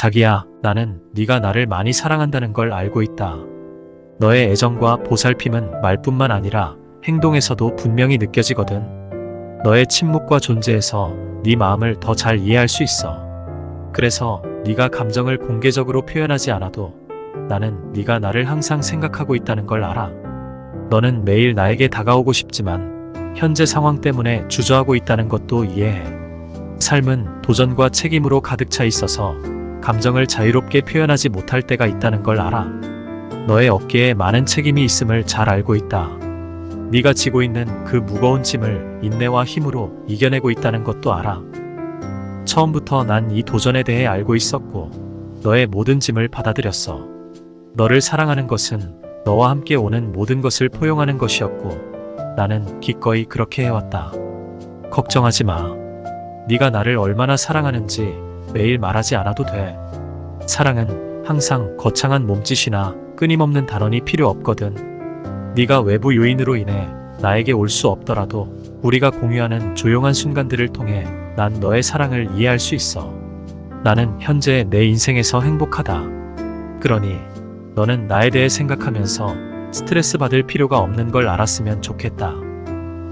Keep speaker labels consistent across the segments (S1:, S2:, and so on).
S1: 자기야, 나는 네가 나를 많이 사랑한다는 걸 알고 있다. 너의 애정과 보살핌은 말뿐만 아니라 행동에서도 분명히 느껴지거든. 너의 침묵과 존재에서 네 마음을 더 잘 이해할 수 있어. 그래서 네가 감정을 공개적으로 표현하지 않아도 나는 네가 나를 항상 생각하고 있다는 걸 알아. 너는 매일 나에게 다가오고 싶지만 현재 상황 때문에 주저하고 있다는 것도 이해해. 삶은 도전과 책임으로 가득 차 있어서 감정을 자유롭게 표현하지 못할 때가 있다는 걸 알아. 너의 어깨에 많은 책임이 있음을 잘 알고 있다. 네가 지고 있는 그 무거운 짐을 인내와 힘으로 이겨내고 있다는 것도 알아. 처음부터 난 이 도전에 대해 알고 있었고 너의 모든 짐을 받아들였어. 너를 사랑하는 것은 너와 함께 오는 모든 것을 포용하는 것이었고 나는 기꺼이 그렇게 해왔다. 걱정하지 마. 네가 나를 얼마나 사랑하는지 매일 말하지 않아도 돼. 사랑은 항상 거창한 몸짓이나 끊임없는 단언이 필요 없거든. 네가 외부 요인으로 인해 나에게 올 수 없더라도 우리가 공유하는 조용한 순간들을 통해 난 너의 사랑을 이해할 수 있어. 나는 현재 내 인생에서 행복하다. 그러니 너는 나에 대해 생각하면서 스트레스 받을 필요가 없는 걸 알았으면 좋겠다.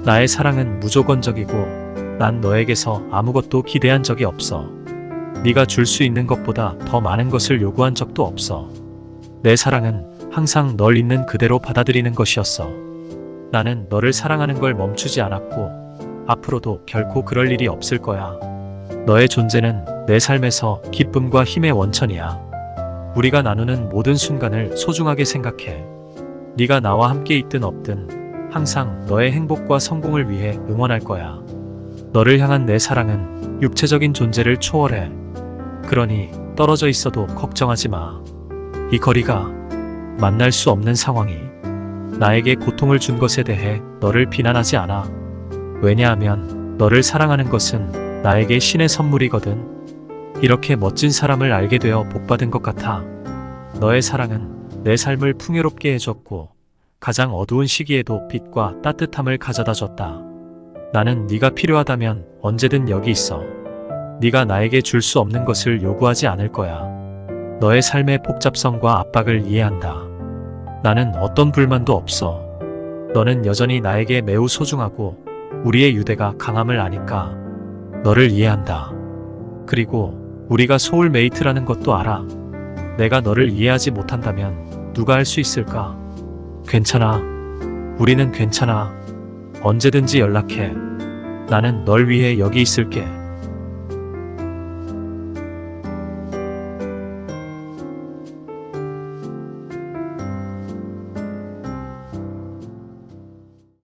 S1: 나의 사랑은 무조건적이고 난 너에게서 아무것도 기대한 적이 없어. 네가 줄 수 있는 것보다 더 많은 것을 요구한 적도 없어. 내 사랑은 항상 널 있는 그대로 받아들이는 것이었어. 나는 너를 사랑하는 걸 멈추지 않았고 앞으로도 결코 그럴 일이 없을 거야. 너의 존재는 내 삶에서 기쁨과 힘의 원천이야. 우리가 나누는 모든 순간을 소중하게 생각해. 네가 나와 함께 있든 없든 항상 너의 행복과 성공을 위해 응원할 거야. 너를 향한 내 사랑은 육체적인 존재를 초월해. 그러니 떨어져 있어도 걱정하지 마. 이 거리가 만날 수 없는 상황이 나에게 고통을 준 것에 대해 너를 비난하지 않아. 왜냐하면 너를 사랑하는 것은 나에게 신의 선물이거든. 이렇게 멋진 사람을 알게 되어 복받은 것 같아. 너의 사랑은 내 삶을 풍요롭게 해줬고 가장 어두운 시기에도 빛과 따뜻함을 가져다 줬다. 나는 네가 필요하다면 언제든 여기 있어. 네가 나에게 줄 수 없는 것을 요구하지 않을 거야. 너의 삶의 복잡성과 압박을 이해한다. 나는 어떤 불만도 없어. 너는 여전히 나에게 매우 소중하고 우리의 유대가 강함을 아니까 너를 이해한다. 그리고 우리가 소울메이트라는 것도 알아. 내가 너를 이해하지 못한다면 누가 할 수 있을까? 괜찮아. 우리는 괜찮아. 언제든지 연락해. 나는 널 위해 여기 있을게.